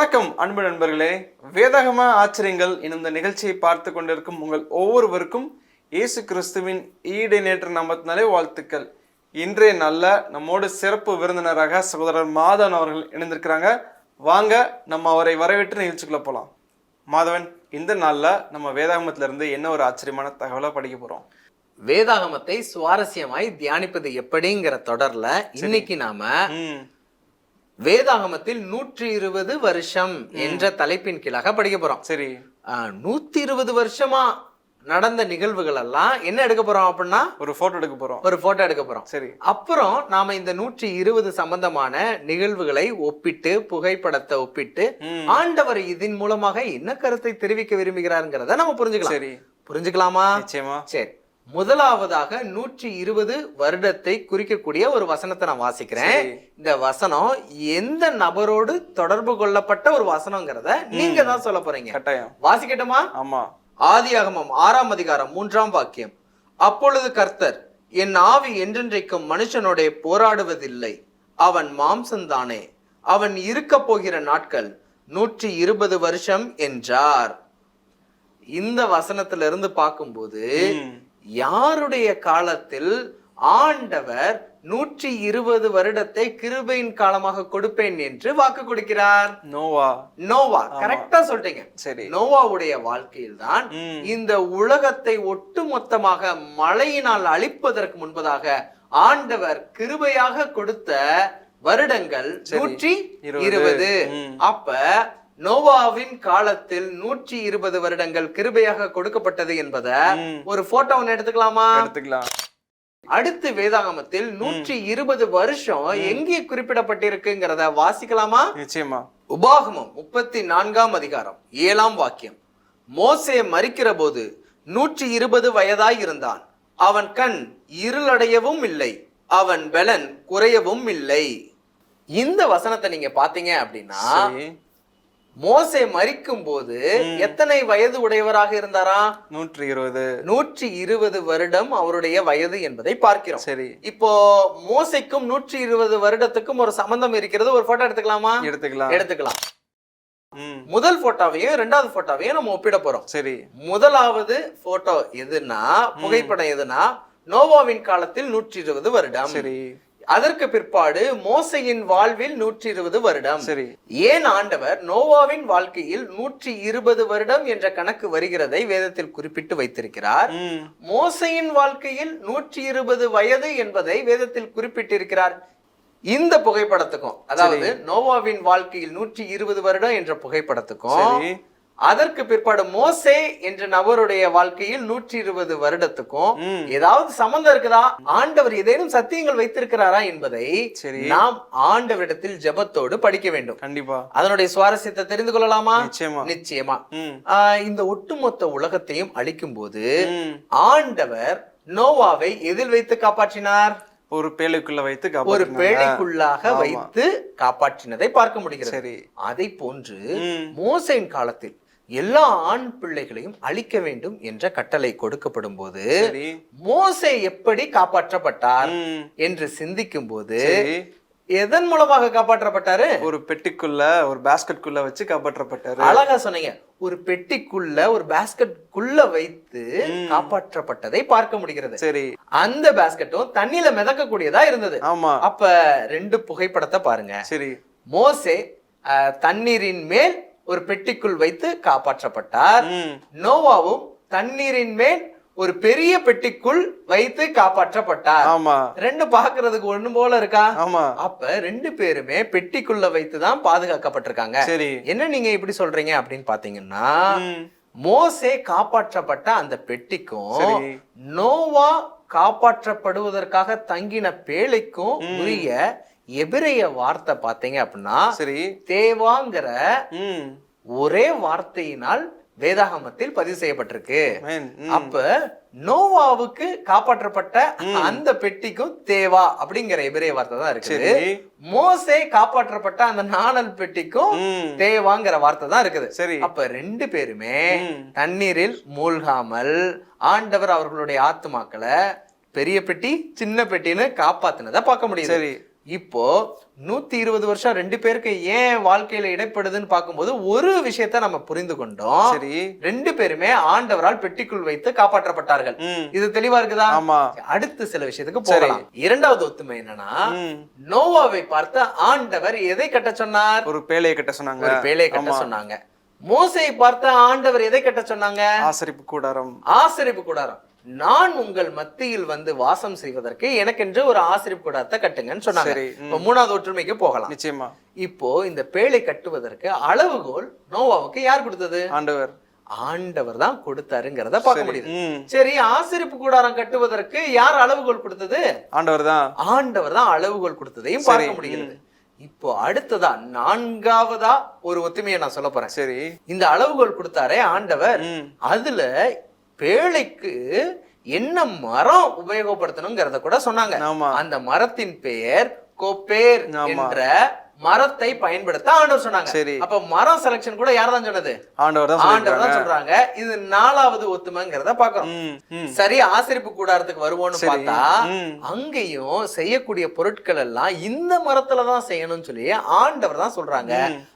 வணக்கம் அன்பு நண்பர்களே. வேதாகம ஆச்சரியங்கள் இந்த நிகழ்ச்சியை பார்த்து கொண்டிருக்கும் உங்கள் ஒவ்வொருவருக்கும் இயேசு கிறிஸ்துவின் ஈடு நேற்று நாமத்தினாலே வாழ்த்துக்கள். இன்றைய நல்ல நம்மோடு சிறப்பு விருந்தினராக சகோதரர் மாதவன் அவர்கள் இணைந்திருக்கிறாங்க. வாங்க நம்ம அவரை வரவேற்று நிகழ்ச்சிக்குள்ள போலாம். மாதவன் இந்த நாள்ல நம்ம வேதாகமத்துல இருந்து என்ன ஒரு ஆச்சரியமான தகவலை படிக்க போறோம்? வேதாகமத்தை சுவாரஸ்யமாய் தியானிப்பது எப்படிங்கிற தொடர்ல இன்னைக்கு நாம வேதாகமத்தில் நூற்றி இருபது வருஷம் என்ற தலைப்பின் கீழாக படிக்க போறோம். சரி. நூத்தி இருபது வருஷமா நடந்த நிகழ்வுகள் எல்லாம் என்ன எடுக்க போறோம் அப்படின்னா? ஒரு போட்டோ எடுக்க போறோம். ஒரு போட்டோ எடுக்க போறோம். சரி. அப்புறம் நாம இந்த நூற்றி இருபது சம்பந்தமான நிகழ்வுகளை ஒப்பிட்டு புகைப்படத்தை ஒப்பிட்டு. ஆண்டவர் இதன் மூலமாக என்ன கருத்தை தெரிவிக்க விரும்புகிறாருங்கிறத நம்ம புரிஞ்சுக்கலாம். சரி. புரிஞ்சுக்கலாமா? நிச்சயமா. சரி. முதலாவதாக நூற்றி இருபது வருடத்தை குறிக்கக்கூடிய ஒரு வசனத்தை நான் வாசிக்கிறேன். இந்த வசனம் எந்த நபரோடு தொடர்பு கொள்ளப்பட்ட ஒரு வசனங்கிறத நீங்க தான் சொல்ல போறீங்க. கட்டாயம். வாசிக்கட்டுமா? ஆமா. ஆதியாகமம் ஆறாம் அதிகாரம் மூன்றாம் வாக்கியம். அப்பொழுது கர்த்தர் என் ஆவி என்றென்றைக்கும் மனுஷனோட போராடுவதில்லை. அவன் மாம்சந்தானே அவன் இருக்க போகிற நாட்கள் நூற்றி இருபது வருஷம் என்றார். இந்த வசனத்துல இருந்து பார்க்கும்போது. யாருடைய காலத்தில் ஆண்டவர் நூற்றி இருபது வருடத்தை கிருபையின் காலமாக கொடுப்பேன் என்று வாக்கு கொடுக்கிறார்? நோவா. நோவா. கரெக்டா சொல்லிட்டீங்க. சரி. நோவாவுடைய வாழ்க்கையில் தான். இந்த உலகத்தை ஒட்டுமொத்தமாக மழையினால் அழிப்பதற்கு முன்பதாக ஆண்டவர் கிருபையாக கொடுத்த வருடங்கள் நூற்றி இருபது. அப்ப நோவாவின் காலத்தில் நூற்றி இருபது வருடங்கள் கிருபையாக கொடுக்கப்பட்டது என்பத. ஒரு போட்டோ ஒண்ணு எடுத்துக்கலாமா? எடுத்துக்கலாம். அடுத்து வேதாகமத்தில் நூற்றி இருபது வருஷம் எங்கே குறிப்பிடப்பட்டிருக்குங்கிறத வாசிக்கலாமா? நிச்சயமா. உபாகமம் முப்பத்தி நான்காம் அதிகாரம் ஏழாம் வாக்கியம். மோசே மரிக்கிற போது நூற்றி இருபது வயதாய் இருந்தான். அவன் கண் இருளடையவும் இல்லை அவன் பெலன் குறையவும் இல்லை. இந்த வசனத்தை நீங்க பாத்தீங்க அப்படின்னா மோசே மரிக்கும் போது எத்தனை வயது உடையவராக இருந்தாரா? நூற்றி இருபது நூற்றி இருபது வருடம் அவருடைய வயது என்பதை பார்க்கிறோம். சரி. இப்போ மோசைக்கும் நூற்றி இருபது வருடத்துக்கும் ஒரு சம்பந்தம் இருக்கிறது. ஒரு போட்டோ எடுத்துக்கலாமா? எடுத்துக்கலாம். எடுத்துக்கலாம். முதல் போட்டோவையும் ரெண்டாவது போட்டோவையும் நம்ம ஒப்பிட போறோம். சரி. முதலாவது போட்டோ எதுனா புகைப்படம் எதுனா நோவாவின் காலத்தில் நூற்றி இருபது வருடம். சரி. அதற்கு பிற்பாடு மோசையின் வாழ்வில் நூற்றி இருபது வருடம். சரி. ஏன் ஆண்டவர் நோவாவின் வாழ்க்கையில் நூற்றி இருபது வருடம் என்ற கணக்கு வருகிறதை வேதத்தில் குறிப்பிட்டு வைத்திருக்கிறார்? மோசையின் வாழ்க்கையில் நூற்றி இருபது வயது என்பதை வேதத்தில் குறிப்பிட்டிருக்கிறார். இந்த புகைப்படத்துக்கும் அதாவது நோவாவின் வாழ்க்கையில் நூற்றி இருபது வருடம் என்ற புகைப்படத்துக்கும் அதற்கு பிற்பாடு மோசே என்ற நபருடைய வாழ்க்கையில் நூற்றி இருபது வருடத்துக்கும். ஏதாவது சம்பந்தம் இருக்குதா? ஆண்டவர் ஏதேனும் சத்தியங்கள் வைத்திருக்கிறாரா என்பதை. நாம் ஆண்டவரிடத்தில் ஜெபத்தோடு படிக்க வேண்டும். கண்டிப்பா. அதனுடைய சுவாரஸ்யத்தை தெரிந்து கொள்ளலாமா? நிச்சயமா. நிச்சயமா. இந்த ஒட்டுமொத்த உலகத்தையும் அழிக்கும் போது ஆண்டவர் நோவாவை எதில் வைத்து காப்பாற்றினார்? ஒரு பேழுக்குள்ள வைத்து ஒரு. பேழைக்குள்ளாக. வைத்து காப்பாற்றினதை பார்க்க முடிகிறது. சரி. அதை போன்று மோசையின் காலத்தில் எல்லா ஆண் பிள்ளைகளையும் அழிக்க வேண்டும் என்ற கட்டளை கொடுக்கப்படும் போது மோசே எப்படி காப்பாற்றப்பட்டார் என்று சிந்திக்கும் போது எதன் மூலமாக காப்பாற்றப்பட்டாரு? ஒரு பெட்டிக்குள்ள ஒரு பாஸ்கெட்குள்ள வச்சு காப்பாற்றப்பட்டாரு. அழகா சொன்னீங்க. ஒரு பெட்டிக்குள்ள ஒரு பாஸ்கெட்குள்ள வைத்து காப்பாற்றப்பட்டதை பார்க்க முடிகிறது. சரி. அந்த பாஸ்கெட்டும் தண்ணியில மிதக்கக்கூடியதா இருந்தது. ஆமா. அப்ப ரெண்டு புகைப்படத்தை பாருங்க. சரி. மோசே தண்ணீரின் மேல் ஒரு பெட்டிக்குள் வைத்து காப்பாற்றப்பட்டார். நோவாவும் தண்ணீரின் மேல் ஒரு பெரிய பெட்டிக்குள் வைத்து காப்பாற்றப்பட்டார். ஆமா. ரெண்டு பாக்குறதுக்கு ஒண்ணு போல இருக்கா? ஆமா. அப்ப ரெண்டு பேருமே பெட்டிக்குள்ள வைத்து தான் பாதுகாக்கப்பட்டிருக்காங்க. சரி. என்ன நீங்க இப்படி சொல்றீங்க அப்படின்னு பாத்தீங்கன்னா மோசே காப்பாற்றப்பட்ட அந்த பெட்டிக்கும் நோவா காப்பாற்றப்படுவதற்காக தங்கின பேழைக்கும் உரிய எபிரைய வார்த்தை பாத்தீங்க அப்படின்னா சரி. தேவாங்கிற ஒரே வார்த்தையினால் வேதாகமத்தில் பதிவு செய்யப்பட்டிருக்கு. அப்ப நோவாவுக்கு காப்பாற்றப்பட்ட அந்த பெட்டிக்கும் தேவா அப்படிங்கிற எபிரேய வார்த்தை தான் இருக்குது. மோசே காப்பாற்றப்பட்ட அந்த நாணல் பெட்டிக்கும் தேவாங்கிற வார்த்தை தான் இருக்குது. சரி. அப்ப ரெண்டு பேருமே. தண்ணீரில் மூழ்காமல் ஆண்டவர் அவர்களுடைய ஆத்துமாக்களை பெரிய பெட்டி சின்ன பெட்டின்னு காப்பாத்தினதை பார்க்க முடியுது. சரி. இப்போ நூத்தி இருபது வருஷம் ரெண்டு பேருக்கு ஏன் வாழ்க்கையில இடைப்படுதுன்னு பார்க்கும்போது ஒரு விஷயத்த நம்ம புரிந்து கொண்டோம். சரி. ரெண்டு பேருமே ஆண்டவரால் பெட்டிக்குள் வைத்து காப்பாற்றப்பட்டார்கள். இது தெளிவா இருக்குதா? ஆமா. அடுத்து சில விஷயத்துக்கு போகலாம். இரண்டாவது ஒத்துமை என்னன்னா நோவாவை பார்த்து ஆண்டவர் எதை கட்ட சொன்னார்? ஒரு பேழையை கட்ட சொன்னாங்க. ஒரு பேழையை கட்ட சொன்னாங்க. மோசையை பார்த்து ஆண்டவர் எதை கட்ட சொன்னாங்க? ஆசரிப்பு கூடாரம். ஆசரிப்பு கூடாரம். நான் உங்கள் மத்தியில் வந்து வாசம் செய்வதற்கு எனக்கென்று ஒரு ஆசரிப்பு கூடாரத்தை கட்டுங்கன்னு சொன்னாங்க. மூணாவது ஒற்றுமைக்கு போகலாம். நிச்சயமா. இப்போ இந்த பேழை கட்டுவதற்கு அளவுகோல் நோவாவுக்கு யார் கொடுத்தது? ஆண்டவர். ஆண்டவர் தான் கொடுத்தாருங்கிறத பார்க்க முடியுது. சரி ஆசரிப்பு கூடாரம் கட்டுவதற்கு யார் அளவுகோல் கொடுத்தது? ஆண்டவர் தான். ஆண்டவர் தான் அளவுகோல் கொடுத்ததையும் பார்க்க முடிகிறது. இப்போ அடுத்ததா நான்காவதா ஒரு ஒத்துமையை நான் சொல்ல போறேன். சரி. இந்த அளவுகோல் கொடுத்தாரே ஆண்டவர். அதுல பேழைக்கு என்ன மரம் உபயோகப்படுத்தணுங்கிறத கூட சொன்னாங்க. அந்த மரத்தின் பெயர் கொப்பேர். என்ற மரத்தை பயன்படுத்த ஆண்டவர் சொன்னாங்க. சரி. அப்ப மரம் செலக்ஷன் கூட யார் தான் சொன்னது? ஆண்டவர் தான் ஆண்டவர் தான் சொல்றாங்க. இது நாலாவது ஒத்துமைங்கிறத பாக்குறோம் சரி ஆசிரிப்பு கூடாரத்துக்கு வருவோம்னு. பார்த்தா. அங்கேயும் செய்யக்கூடிய பொருட்கள் எல்லாம் இந்த மரத்துல தான் செய்யணும்னு சொல்லி ஆண்டவர் தான் சொல்றாங்க.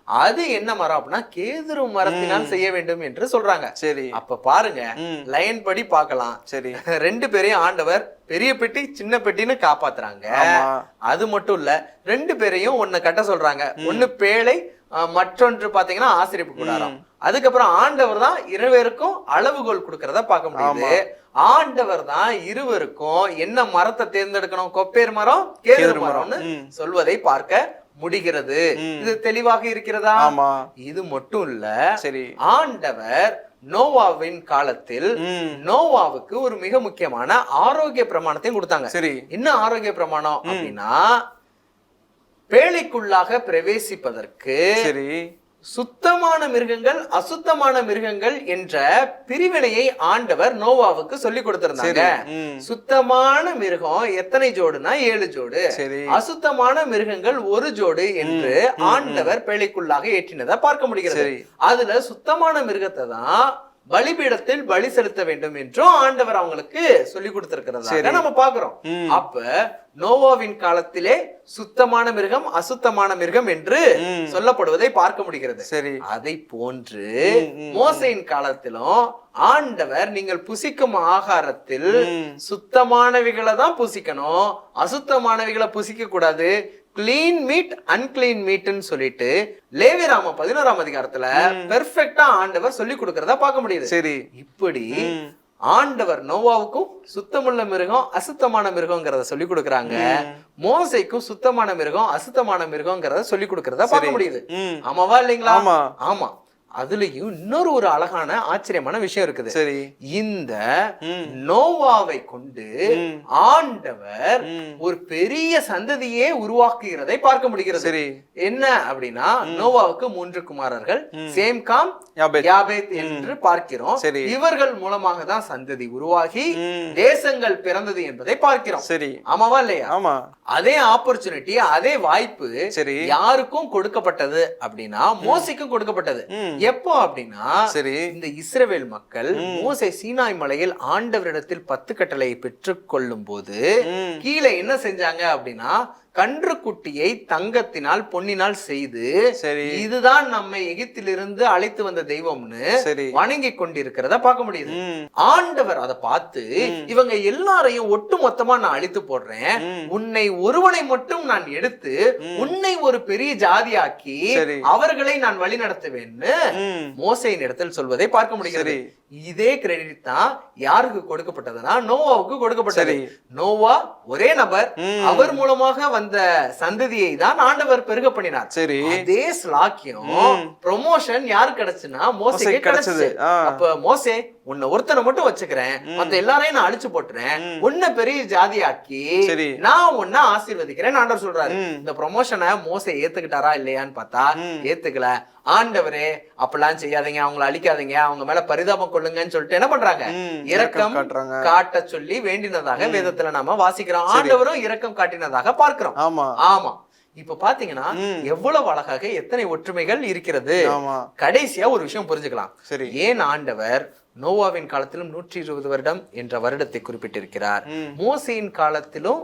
அது என்ன மரம் அப்படின்னா கேதுரு மரத்தினால் செய்ய வேண்டும் என்று சொல்றாங்க. சரி. அப்ப பாருங்க லைன் படி பார்க்கலாம். சரி. ரெண்டு பேரையும் ஆண்டவர் பெரிய பெட்டி சின்ன பெட்டின்னு காப்பாத்துறாங்க. அது மட்டும் இல்ல ரெண்டு பேரையும் ஒண்ணு கட்ட சொல்றாங்க. ஒண்ணு பேழை மற்றொன்று பாத்தீங்கன்னா ஆசிரியப்பு கூடாரம். அதுக்கப்புறம் ஆண்டவர் தான் இருவருக்கும் அளவுகோல் கொடுக்கறத பார்க்க முடியுது. ஆண்டவர் தான் இருவருக்கும் என்ன மரத்தை தேர்ந்தெடுக்கணும்? கொப்பேர் மரம் கேதுரு கேதுரு மரம். மரம்னு. சொல்வதை பார்க்க முடிகிறது. இது தெளிவாக இருக்கிறதா? ஆமா. இது மட்டும் இல்ல சரி. ஆண்டவர் நோவாவின் காலத்தில் நோவாவுக்கு ஒரு மிக முக்கியமான ஆரோக்கிய பிரமாணத்தையும் கொடுத்தாங்க. சரி. என்ன ஆரோக்கிய பிரமாணம் அப்படின்னா பேழைக்குள்ளாக பிரவேசிப்பதற்கு சரி. சுத்தமான மிருகங்கள் அசுத்தமான மிருகங்கள் என்ற பிரிவினையை ஆண்டவர் நோவாவுக்கு சொல்லி கொடுத்திருந்தாங்க. சுத்தமான மிருகம் எத்தனை ஜோடுனா ஏழு ஜோடு. அசுத்தமான மிருகங்கள் ஒரு ஜோடு என்று ஆண்டவர் பேழைக்குள்ளாக ஏற்றினதை பார்க்க முடிகிறது. அதுல சுத்தமான மிருகத்தை தான் பலிபீடத்தில் பலி செலுத்த வேண்டும் என்றும் ஆண்டவர் அவங்களுக்கு சொல்லி கொடுத்திருக்கிறதாக நம்ம பாக்குறோம் அப்ப நோவாவின் காலத்திலே சுத்தமான மிருகம் அசுத்தமான மிருகம் என்று. சொல்லப்படுவதை பார்க்க முடிகிறது. சரி. அதை போன்று மோசையின் காலத்திலும் ஆண்டவர் நீங்கள் புசிக்கும் ஆகாரத்தில். சுத்தமானவைகளை தான் புசிக்கணும். அசுத்தமானவைகளை புசிக்க கூடாது. கிளீன் மீட் அன்கிளீன் மீட்னு சொல்லிட்டு லேவிராம பதினோராம் அதிகாரத்துல பெர்ஃபெக்ட்டா ஆண்டவர் சொல்லி கொடுக்கறத பார்க்க முடியுது. சரி. இப்படி ஆண்டவர் நோவாவுக்கும் சுத்தமுள்ள மிருகம் அசுத்தமான மிருகங்கிறத சொல்லி கொடுக்கறாங்க. மோசைக்கும் சுத்தமான மிருகம் அசுத்தமான மிருகங்கிறத சொல்லி கொடுக்கறத பார்க்க முடியுது. ஆமாவா இல்லைங்களா? ஆமா. ஆமா. அதுலயும் இன்னொரு ஒரு அழகான ஆச்சரியமான விஷயம் இருக்குது. சரி. இந்த நோவாவை கொண்டு ஆண்டவர் ஒரு பெரிய சந்ததியே உருவாக்குகிறதை பார்க்க முடிகிறது. சரி. என்ன அப்படின்னா நோவாவுக்கு மூன்று குமாரர்கள் சேம் காம் யாபேத். என்று பார்க்கிறோம். சரி. இவர்கள் மூலமாக தான் சந்ததி உருவாகி தேசங்கள் பிறந்தது என்பதை பார்க்கிறோம். சரி. ஆமாவா இல்லையா? ஆமா. அதே ஆப்பர்ச்சுனிட்டி அதே வாய்ப்பு சரி. யாருக்கும் கொடுக்கப்பட்டது அப்படின்னா மோசைக்கும் கொடுக்கப்பட்டது. எப்போ அப்படின்னா சரி. இந்த இஸ்ரவேல் மக்கள் மோசே சீனாய் மலையில் ஆண்டவரிடத்தில் பத்து கட்டளையை பெற்றுக் கொள்ளும் போது கீழே என்ன செஞ்சாங்க அப்படின்னா கன்றுக்குட்டியை தங்கத்தினால் பொன்னினால் செய்து சரி. இதுதான் நம்மை எகிப்திலிருந்து அழைத்து வந்த தெய்வம்னு வணங்கி கொண்டிருக்கிறத பார்க்க முடியுது. ஆண்டவர் அதை பார்த்து இவங்க எல்லாரையும் ஒட்டு மொத்தமா நான் அழித்து போடுறேன். உன்னை ஒருவனை மட்டும் நான் எடுத்து உன்னை ஒரு பெரிய ஜாதியாக்கி. அவர்களை நான் வழி நடத்துவேன்னு மோசையின் இடத்தில் சொல்வதை பார்க்க முடிகிறது. இதே கிரெடிட் தான் யாருக்கு கொடுக்கப்பட்டதுன்னா நோவாவுக்கு கொடுக்கப்பட்டது. நோவா ஒரே நபர். அவர் மூலமாக வந்த சந்ததியை தான் ஆண்டவர் பெருக பண்ணினார் சரி அதே ஸ்லாக்கியம். ப்ரொமோஷன் யாருக்கு கிடைச்சுன்னா மோசைக்கு மோசேக்கு கிடைச்சது. அப்ப மோசே உன்னை ஒருத்தனை மட்டும் வச்சுக்கிறேன். மத்த எல்லாரையும் நான் அழிச்சு போட்டுறேன். உன்னை பெரிய ஜாதியாக்கி. நான் உன்னை ஆசீர்வதிக்கிறேன் ஆண்டவர் சொல்றாரு. இந்த ப்ரொமோஷனை மோசை ஏத்துக்கிட்டாரா இல்லையான்னு பார்த்தா. ஏத்துக்கல. ஆண்டவரே அப்பெல்லாம் செய்யாதீங்க. அவங்கள அழிக்காதீங்க. அவங்க மேல பரிதாபம் கொள்ளுங்கன்னு சொல்லிட்டு என்ன பண்றாங்க? இரக்கம் காட்ட சொல்லி வேண்டினதாக வேதத்துல நாம வாசிக்கிறோம். ஆண்டவரும் இரக்கம் காட்டினதாக பார்க்கிறோம். ஆமா. ஆமா. இப்ப பாத்தீங்கன்னா. எவ்வளவு அழகாக எத்தனை ஒற்றுமைகள் இருக்கிறது? கடைசியா ஒரு விஷயம் புரிஞ்சுக்கலாம். சரி. ஏன் ஆண்டவர் நோவாவின் காலத்திலும் நூற்றி இருபது வருடம் என்ற வருடத்தை குறிப்பிட்டிருக்கிறார். மோசையின் காலத்திலும்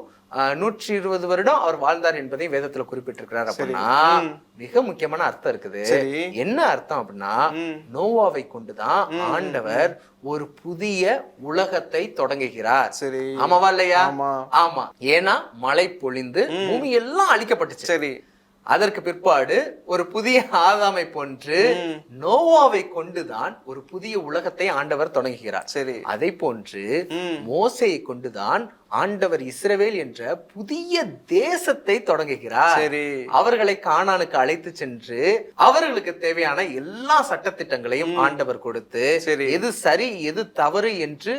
நூற்றி இருபது வருடம் அவர் வாழ்ந்தார் என்பதை வேதத்துல குறிப்பிட்டிருக்கிறார் அப்படின்னா மிக முக்கியமான அர்த்தம் இருக்குது. என்ன அர்த்தம் அப்படின்னா. நோவாவை கொண்டுதான் ஆண்டவர் ஒரு புதிய உலகத்தை தொடங்குகிறார். ஆமாவா இல்லையா? ஆமா. ஆமா. ஏன்னா மழை பொழிந்து பூமி எல்லாம் அழிக்கப்பட்டுச்சு. சரி. அதற்கு பிற்பாடு ஒரு புதிய ஆதாமை போன்று நோவாவை கொண்டுதான் ஒரு புதிய உலகத்தை ஆண்டவர் தொடங்குகிறார். சரி. அதை போன்று. மோசையை கொண்டுதான் ஆண்டவர் இஸ்ரவேல் என்ற புதிய தேசத்தை தொடங்குகிறார். சரி. அவர்களை கானானுக்கு அழைத்து சென்று அவர்களுக்கு தேவையான எல்லா சட்டத்திட்டங்களையும் ஆண்டவர் கொடுத்து சரி. எது சரி எது தவறு என்று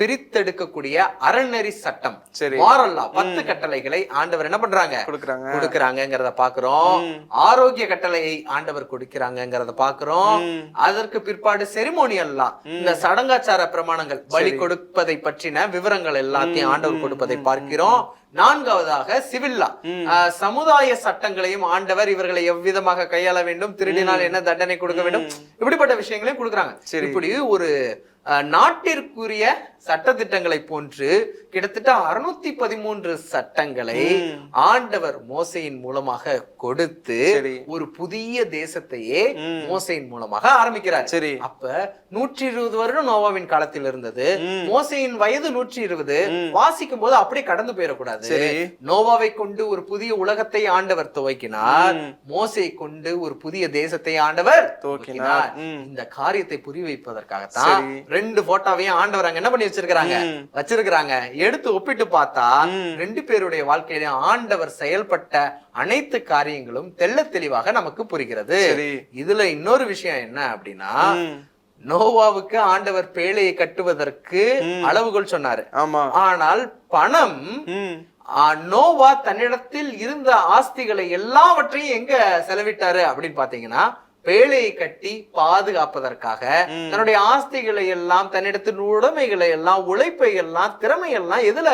பிரித்தெடுக்கக்கூடிய அறநெறி சட்டம். சரி. மாரல்லா பத்து கட்டளைகளை ஆண்டவர் என்ன பண்றாங்க? கொடுக்குறாங்க. கொடுக்கறாங்கிறத பாக்குறோம். ஆரோக்கிய கட்டளையை ஆண்டவர் கொடுக்கிறாங்கிறத பாக்குறோம். அதற்கு பிற்பாடு செரிமோனியல்லாம் இந்த சடங்காச்சார பிரமாணங்கள் பலி கொடுப்பதை பற்றின விவரங்கள் எல்லாத்தையும் ஆண்டவர் கொடுப்பதை பார்க்கிறோம். நான்காவதாக சிவில்லா. சமுதாய சட்டங்களையும் ஆண்டவர் இவர்களை எவ்விதமாக கையாள வேண்டும் திருடினால் என்ன தண்டனை கொடுக்க வேண்டும் இப்படிப்பட்ட விஷயங்களையும் கொடுக்குறாங்க. இப்படி ஒரு நாட்டிற்குரிய சட்டத்திட்டங்களை போன்று கிட்டத்தட்ட அறுநூத்தி பதிமூன்று சட்டங்களை ஆண்டவர் மோசையின் மூலமாக கொடுத்து. ஒரு புதிய தேசத்தையே மோசையின் மூலமாக ஆரம்பிக்கிறார். சரி. அப்ப நூற்றி இருபது வருடம் நோவாவின் காலத்தில் இருந்தது. மோசையின் வயது நூற்றி இருபது வாசிக்கும் போது அப்படியே கடந்து போயிடக்கூடாது. நோவாவை கொண்டு ஒரு புதிய உலகத்தை ஆண்டவர் துவக்கினார். மோசையை கொண்டு ஒரு புதிய தேசத்தை ஆண்டவர் துவக்கினார். இந்த காரியத்தை புரிய வைப்பதற்காகத்தான். ரெண்டு போட்டோவையும் ஆண்டவர் அங்க என்ன பண்ணி வச்சிருக்காங்க ம். வச்சிருக்கிறாங்க. எடுத்து ஒப்பிட்டு பார்த்தா ரெண்டு பேருடைய வாழ்க்கையிலும் ஆண்டவர் செயல்பட்ட அனைத்து காரியங்களும் தெள்ள தெளிவாக நமக்கு புரிகிறது. இதுல இன்னொரு விஷயம் என்ன அப்படின்னா. நோவாவுக்கு ஆண்டவர் பேழையை கட்டுவதற்கு அளவுகோல் சொன்னாரு. ஆமா. ஆனால் பணம் நோவா தன்னிடத்தில் இருந்த ஆஸ்திகளை எல்லாவற்றையும் எங்க செலவிட்டாரு அப்படின்னு பாத்தீங்கன்னா பேழையை கட்டி பாதுகாப்பதற்காக தன்னுடைய ஆஸ்திகளை எல்லாம் தன்னிடத்தின் உடைமைகளை எல்லாம் உழைப்பை எல்லாம் திறமை எல்லாம் எதுல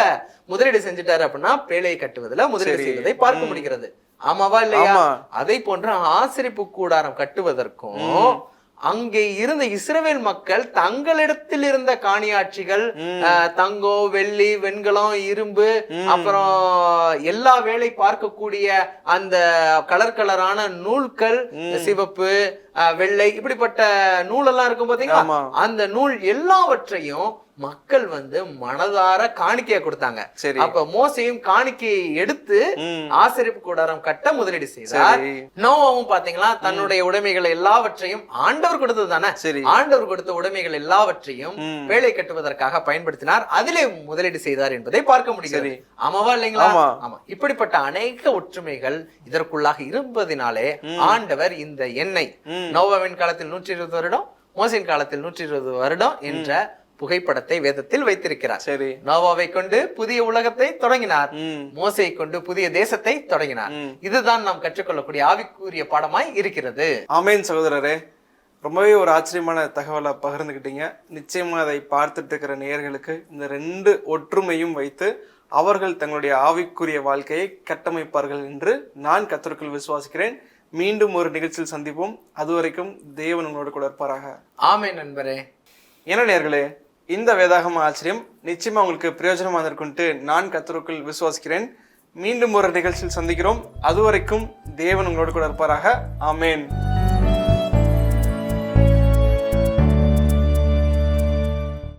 முதலீடு செஞ்சுட்டாரு அப்படின்னா பேழையை கட்டுவதுல முதலீடு. செய்வதை பார்க்க முடிகிறது. ஆமாவா இல்லையா. அதை போன்ற ஆசிரிப்பு கூடாரம் கட்டுவதற்கும் அங்கே இருந்த இஸ்ரவேல் மக்கள் தங்களிடத்தில் இருந்த காணியாட்சிகள் தங்கம் வெள்ளி வெண்கலம் இரும்பு அப்புறம் எல்லா வேலை பார்க்கக்கூடிய அந்த கலர் கலரான நூல்கள் சிவப்பு வெள்ளை இப்படிப்பட்ட நூலெல்லாம் இருக்கும் பாத்தீங்களா. அந்த நூல் எல்லாவற்றையும் மக்கள் வந்து மனதார காணிக்கையா கொடுத்தாங்க சரி. அப்ப மோசையும் காணிக்கையை எடுத்து. ஆசிரியப்பு கூடாரம் கட்ட முதலீடு செய்தார். நோவாவும் பாத்தீங்களா தன்னுடைய உடைமைகள் எல்லாவற்றையும் ஆண்டவர் கொடுத்தது தானே சரி. ஆண்டவர் கொடுத்த உடைமைகள் எல்லாவற்றையும். வேலை கட்டுவதற்காக பயன்படுத்தினார் அதிலே முதலீடு செய்தார் என்பதை பார்க்க முடிகிறது. ஆமாவா இல்லைங்களா ஆமா. ஆமா இப்படிப்பட்ட அநேக ஒற்றுமைகள் இதற்குள்ளாக இருப்பதினாலே ஆண்டவர் இந்த எண்ணெய் நோவாவின் காலத்தில் நூற்றி இருபது வருடம் மோசின் காலத்தில் நூற்றி இருபது வருடம் என்ற புகைப்படத்தை வேதத்தில் வைத்திருக்கிறார். சரி. நோவாவை கொண்டு புதிய உலகத்தை தொடங்கினார். ம். மோசையை கொண்டு புதிய தேசத்தை தொடங்கினார். இதுதான் நாம் கற்றுக்கொள்ளக்கூடிய ஆவிக்குரிய பாடமாய் இருக்கிறது. ஆமேன் சகோதரரே. ரொம்பவே ஒரு ஆச்சரியமான தகவலை பகிர்ந்துக்கிட்டீங்க நிச்சயமா அதை பார்த்துட்டு இருக்கிற நேயர்களுக்கு இந்த ரெண்டு ஒற்றுமையும் வைத்து அவர்கள் தங்களுடைய ஆவிக்குரிய வாழ்க்கையை கட்டமைப்பார்கள் என்று நான் கத்தருக்குள் விசுவாசிக்கிறேன். மீண்டும் ஒரு நிகழ்ச்சியில் சந்திப்போம். அதுவரைக்கும் தேவன் உங்களோட கூட இருப்பாராக. ஆமே நண்பரே. என்ன நேர்களே இந்த வேதாகம ஆச்சரியம் நிச்சயமாக உங்களுக்கு பிரயோஜனமாக இருக்கும்ட்டு நான் கத்தருக்குள் விசுவாசிக்கிறேன். மீண்டும் ஒரு நிகழ்ச்சியில் சந்திக்கிறோம். அதுவரைக்கும் தேவன் உங்களோட கூட இருப்பாராக. ஆமேன்.